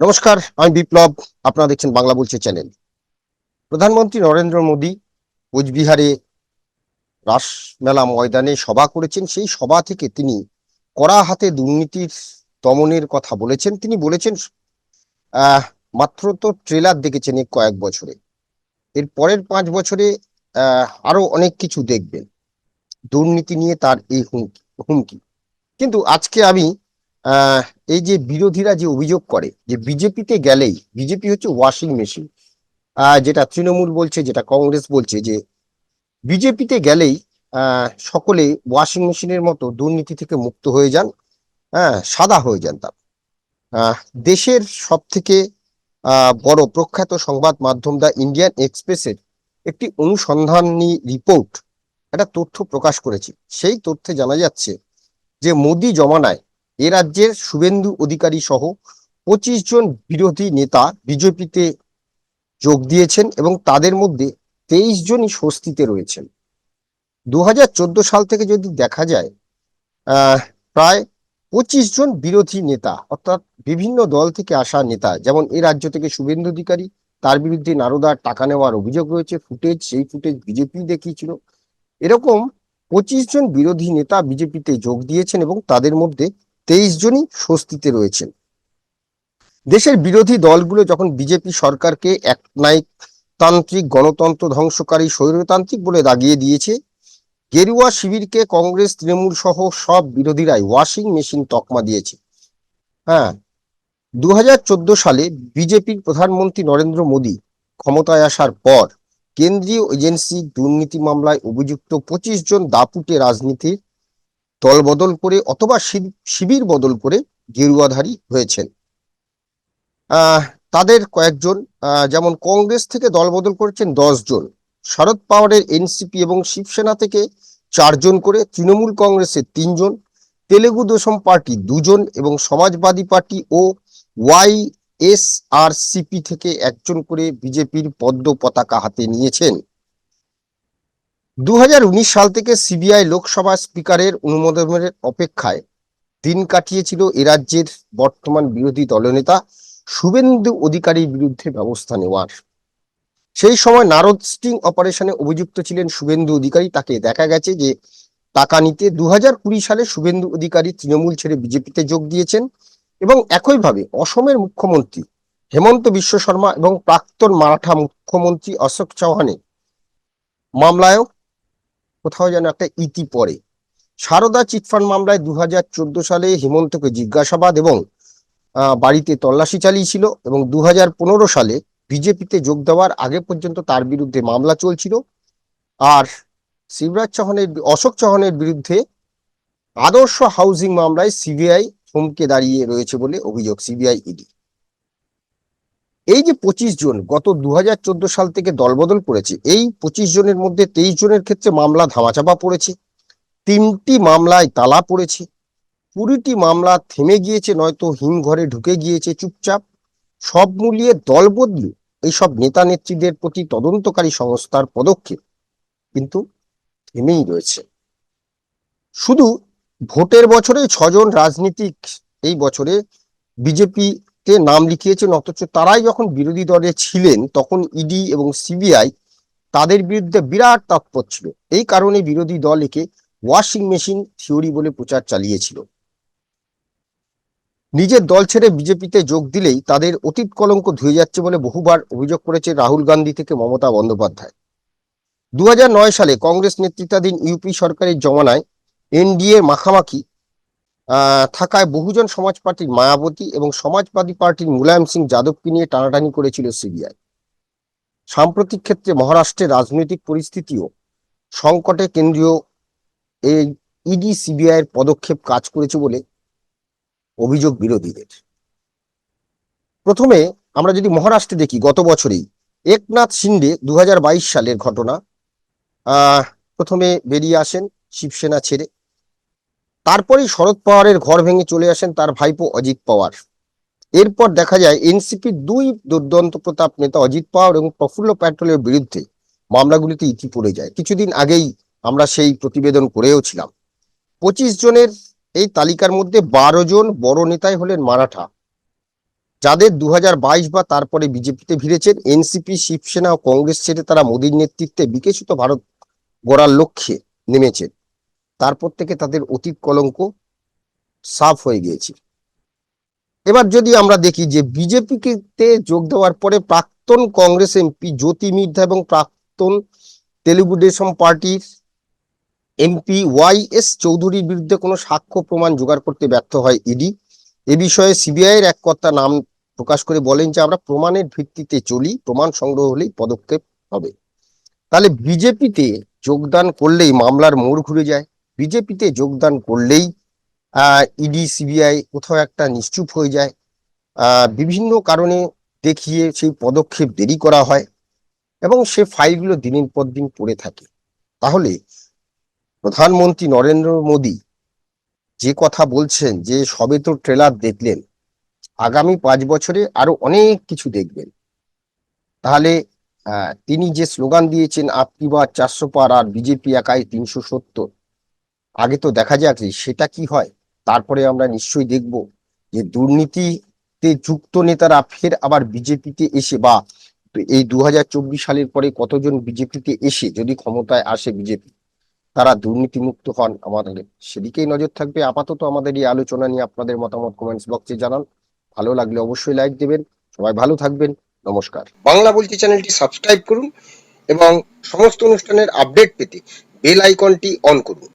নমস্কার, আমি বিপ্লব, আপনারা দেখছেন বাংলা বলছে চ্যানেল। প্রধানমন্ত্রী নরেন্দ্র মোদী কোচবিহারে রাসমেলা ময়দানে সভা করেছেন। সেই সভা থেকে তিনি কড়া হাতে দুর্নীতির দমনের কথা বলেছেন। তিনি বলেছেন মাত্র তো ট্রেলার দেখেছেন এই কয়েক বছরে। এর পরের পাঁচ বছরে আরও অনেক কিছু দেখবেন। দুর্নীতি নিয়ে তার এই হুমকি হুমকি। কিন্তু আজকে আমি এই যে বিরোধীরা যে অভিযোগ করে, যে বিজেপিতে গেলেই, বিজেপি হচ্ছে ওয়াশিং মেশিন যেটা তৃণমূল বলছে, যেটা কংগ্রেস বলছে, যে বিজেপিতে গেলেই সকলে ওয়াশিং মেশিনের মতো দুর্নীতি থেকে মুক্ত হয়ে যান হ্যাঁ সাদা হয়ে যান তার। দেশের সব থেকে বড় প্রখ্যাত সংবাদ মাধ্যম দা ইন্ডিয়ান এক্সপ্রেসের একটি অনুসন্ধানী রিপোর্ট, একটা তথ্য প্রকাশ করেছে। সেই তথ্যে জানা যাচ্ছে যে মোদি জমানায় এ রাজ্যের শুভেন্দু অধিকারী সহ পঁচিশ জন বিরোধী নেতা বিজেপিতে যোগ দিয়েছেন এবং তাদের মধ্যে তেইশ জনই স্বস্তিতে রয়েছেন। দু হাজার চোদ্দ সাল থেকে যদি দেখা যায় প্রায় পঁচিশ জন বিরোধী নেতা, অর্থাৎ বিভিন্ন দল থেকে আসা নেতা, যেমন এ রাজ্য থেকে শুভেন্দু অধিকারী, তার বিরুদ্ধে নারদার টাকা নেওয়ার অভিযোগ রয়েছে, ফুটেজ, সেই ফুটেজ বিজেপি দেখিয়েছিল। এরকম পঁচিশ জন বিরোধী নেতা বিজেপিতে যোগ দিয়েছেন এবং তাদের মধ্যে তেইশ জনই স্বস্তিতে রয়েছেন। দেশের বিরোধী দলগুলো যখন বিজেপি সরকারকে একনায়কতান্ত্রিক, গণতন্ত্র ধ্বংসকারী, স্বৈরতান্ত্রিক বলে দাগিয়ে দিয়েছে, গেরুয়া শিবিরকে কংগ্রেস, তৃণমূল সহ সব বিরোধীরাই ওয়াশিং মেশিন তকমা দিয়েছে। হ্যাঁ দু হাজার চোদ্দ সালে বিজেপির প্রধানমন্ত্রী নরেন্দ্র মোদী ক্ষমতায় আসার পর কেন্দ্রীয় এজেন্সি দুর্নীতি মামলায় অভিযুক্ত পঁচিশ জন দাপুটে রাজনীতির দল বদল করে অথবা শিব- শিবির বদল করে গেরুয়াধারী হয়েছেন। তাদের কয়েকজন যেমন কংগ্রেস থেকে দল বদল করেছেন জন। শরদ পাওয়ারের এনসিপি এবং শিবসেনা থেকে চারজন করে তৃণমূল কংগ্রেসের তিনজন, তেলেগু দেশম পার্টি দুজন এবং সমাজবাদী পার্টি ও ওয়াই এস আর সিপি থেকে একজন করে বিজেপির পদ্ম পতাকা হাতে নিয়েছেন। দু হাজার উনিশ সাল থেকে সিবিআই লোকসভা স্পিকারের অনুমোদনের অপেক্ষায় দিন কাটিয়েছিল এ রাজ্যের বর্তমান বিরোধী দলনেতা শুভেন্দু অধিকারীর বিরুদ্ধে ব্যবস্থা নেওয়ার। সেই সময় নারদ স্টিং অপারেশনে অভিযুক্ত ছিলেন শুভেন্দু অধিকারী। তাকে দেখা গেছে যে টাকা নিতে দু সালে শুভেন্দু অধিকারী তৃণমূল ছেড়ে বিজেপিতে যোগ দিয়েছেন এবং একইভাবে অসমের মুখ্যমন্ত্রী হেমন্ত বিশ্ব শর্মা এবং প্রাক্তন মারাঠা মুখ্যমন্ত্রী অশোক চৌহানের মামলায়ও কোথাও যেন একটা ইতি পড়ে। সারদা চিটফান্ড মামলায় দুহাজার চোদ্দ সালে হেমন্তকে জিজ্ঞাসাবাদ এবং বাড়িতে তল্লাশি চালিয়েছিল এবং দুহাজার পনেরো সালে বিজেপিতে যোগ দেওয়ার আগে পর্যন্ত তার বিরুদ্ধে মামলা চলছিল। আর শিবরাজ চৌহানের, অশোক চৌহানের বিরুদ্ধে আদর্শ হাউজিং মামলায় সিবিআই থমকে দাঁড়িয়ে রয়েছে বলে অভিযোগ, সিবিআই ইডি। এই যে পঁচিশ জন গত দু হাজার চোদ্দ সাল থেকে দলবদল করেছে, এই পঁচিশ জনের মধ্যে তেইশ জনের ক্ষেত্রে মামলা ধামাচাপা পড়েছে, তিনটি মামলায় তালা পড়েছে, কুড়িটি মামলা থেমে গিয়েছে, নয়তো হিমঘরে ঢুকে গিয়েছে চুপচাপ, সব মিলিয়ে দল বদলু এইসব নেতা নেত্রীদের প্রতি তদন্তকারী সংস্থার পদক্ষেপ কিন্তু থেমেই রয়েছে। শুধু ভোটের বছরে ছজন রাজনীতিক, এই বছরে বিজেপিতে নাম লিখিয়েছেন, অথচ তারাই যখন বিরোধী দলে ছিলেন, তখন ইডি এবং সিবিআই তাদের বিরুদ্ধে বিরাট তৎপর ছিল। এই কারণে বিরোধী দল একে ওয়াশিং মেশিন থিওরি বলে প্রচার চালিয়েছিল। নিজের দল ছেড়ে বিজেপিতে যোগ দিলেই তাদের অতীত কলঙ্ক ধুয়ে যাচ্ছে বলে বহুবার অভিযোগ করেছে রাহুল গান্ধী থেকে মমতা বন্দ্যোপাধ্যায়। দু হাজার নয় সালে কংগ্রেস নেতৃত্বাধীন ইউপি সরকারের জমানায় এনডিএ মাখামাখি থাকায় বহুজন সমাজ পার্টির মায়াবতী এবং সমাজবাদী পার্টির মুলায়ম সিং যাদবকে নিয়ে টানাটানি করেছিল সিবিআই। সাম্প্রতিক ক্ষেত্রে মহারাষ্ট্রের রাজনৈতিক পরিস্থিতিও সংকটে কেন্দ্রীয় এই ইডি সিবিআই এর পদক্ষেপ কাজ করেছে বলে অভিযোগ বিরোধীদের। প্রথমে আমরা যদি মহারাষ্ট্রে দেখি গত বছরেই একনাথ শিন্ডে দু সালের ঘটনা প্রথমে বেরিয়ে আসেন শিবসেনা ছেড়ে। তারপরেই শরদ পাওয়ারের ঘর ভেঙে চলে আসেন তার ভাইপো অজিত পাওয়ার। এরপর দেখা যায়, এনসিপির দুই দুর্দান্ত প্রতাপ নেতা অজিত পাওয়ার এবং প্রফুল্ল প্যাটেলের বিরুদ্ধে মামলাগুলিতে ইতি পড়ে যায়। কিছুদিন আগেই আমরা সেই প্রতিবেদন করেও ছিলাম। পঁচিশ জনের এই তালিকার মধ্যে বারো জন বড় নেতাই হলেন মারাঠা। যাদের দু হাজার বাইশ বা তারপরে বিজেপিতে ভিড়েছেন, এনসিপি, শিবসেনা ও কংগ্রেস ছেড়ে তারা মোদীর নেতৃত্বে বিকশিত ভারত গড়ার লক্ষ্যে নেমেছেন। তারপর থেকে তাদের অতীত কলঙ্ক সাফ হয়ে গিয়েছে। এবার যদি আমরা দেখি যে বিজেপিতে যোগ দেওয়ার পরে প্রাক্তন কংগ্রেস এমপি জ্যোতি মির্ধা এবং প্রাক্তন তেলুগু দেশম পার্টির এমপি ওয়াই এস চৌধুরীর বিরুদ্ধে কোনো সাক্ষ্য প্রমাণ জোগাড় করতে ব্যর্থ হয় ইডি। এ বিষয়ে সিবিআই এর এক কর্তা নাম প্রকাশ করে বলেন যে, আমরা প্রমাণের ভিত্তিতে চলি, প্রমাণ সংগ্রহ হলেই পদক্ষেপ হবে। তাহলে বিজেপিতে যোগদান করলেই মামলার মোড় ঘুরে যায়। বিজেপিতে যোগদান করলেই ইডি, সিবিআই কোথাও একটা নিশ্চুপ হয়ে যায়। বিভিন্ন কারণে দেখিয়ে সেই পদক্ষেপ দেরি করা হয় এবং সে ফাইলগুলো দিনের পর দিন পড়ে থাকে। তাহলে প্রধানমন্ত্রী নরেন্দ্র মোদী যে কথা বলছেন, যে সবে তো ট্রেলার দেখলেন, আগামী পাঁচ বছরে আরও অনেক কিছু দেখবেন। তাহলে তিনি যে স্লোগান দিয়েছেন আপনি বা চারশো পার আর বিজেপি একাই তিনশো সত্তর আগে তো দেখা যাক যে সেটা কি হয়। তারপরে আমরা নিশ্চয়ই দেখব যে দুর্নীতিতে যুক্ত নেতারা ফের আবার বিজেপিতে এসে বা এই দু হাজার চব্বিশ সালের পরে কতজন বিজেপিতে এসে যদি ক্ষমতায় আসে বিজেপি, তারা দুর্নীতিমুক্ত হন আমাদের। সেদিকেই নজর থাকবে। আপাতত আমাদের এই আলোচনা নিয়ে আপনাদের মতামত কমেন্টস বক্সে জানান। ভালো লাগলে অবশ্যই লাইক দেবেন। সবাই ভালো থাকবেন। নমস্কার। বাংলা বলছি চ্যানেলটি সাবস্ক্রাইব করুন এবং সমস্ত অনুষ্ঠানের আপডেট পেতে বেল আইকনটি অন করুন।